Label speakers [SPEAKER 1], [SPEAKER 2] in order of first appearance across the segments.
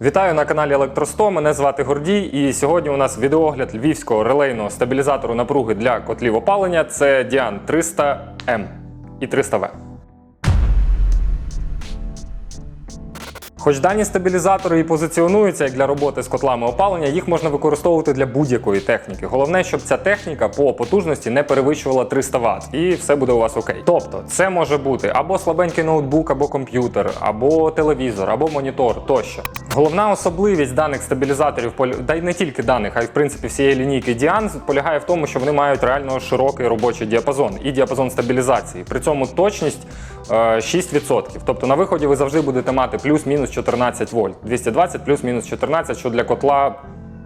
[SPEAKER 1] Вітаю на каналі Електросто. Мене звати Гордій, і сьогодні у нас відеогляд львівського релейного стабілізатору напруги для котлів опалення. Це Dian 300M і 300V. Хоч дані стабілізатори і позиціонуються як для роботи з котлами опалення, їх можна використовувати для будь-якої техніки. Головне, щоб ця техніка по потужності не перевищувала 300 Вт, і все буде у вас окей. Тобто, це може бути або слабенький ноутбук, або комп'ютер, або телевізор, або монітор тощо. Головна особливість даних стабілізаторів, та й не тільки даних, а й в принципі всієї лінійки Dian, полягає в тому, що вони мають реально широкий робочий діапазон і діапазон стабілізації. При цьому точність е, 6%. Тобто на виході ви завжди будете мати плюс-мінус 14 вольт. 220 плюс-мінус 14, що для котла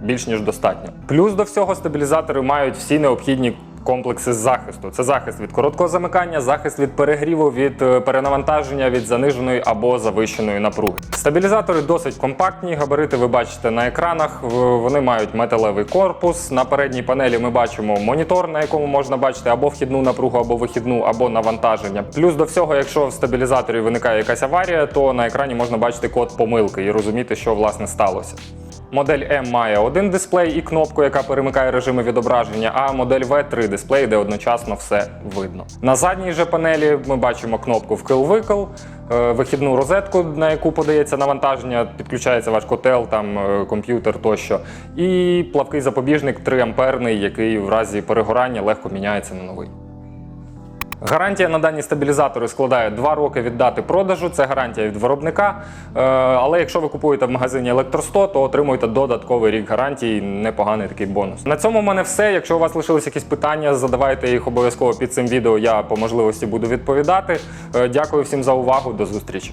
[SPEAKER 1] більш ніж достатньо. Плюс до всього стабілізатори мають всі необхідні. Комплекси захисту це захист від короткого замикання, захист від перегріву, від е, перенавантаження, від заниженої або завищеної напруги. Стабілізатори досить компактні. Габарити ви бачите на екранах. Вони мають металевий корпус. На передній панелі ми бачимо монітор, на якому можна бачити або вхідну напругу, або вихідну, або навантаження. Плюс до всього, якщо в стабілізаторі виникає якась аварія, то на екрані можна бачити код помилки і розуміти, що власне сталося. Модель M має один дисплей і кнопку, яка перемикає режими відображення, а модель V три дисплеї, де одночасно все видно. На задній же панелі ми бачимо кнопку вкил-викил, е, вихідну розетку, на яку подається навантаження, підключається ваш котел, там е, комп'ютер тощо, і плавкий запобіжник 3 амперний, який в разі перегорання легко міняється на новий. Гарантія на дані стабілізатори складає 2 роки від дати продажу, це гарантія від виробника. Е, Але якщо ви купуєте в магазині Електросто, то отримуєте додатковий рік гарантії, непоганий такий бонус. На цьому в мене все. Якщо у вас лишились якісь питання, задавайте їх обов'язково під цим відео. Я по можливості буду відповідати. Е, Дякую всім за увагу. До зустрічі.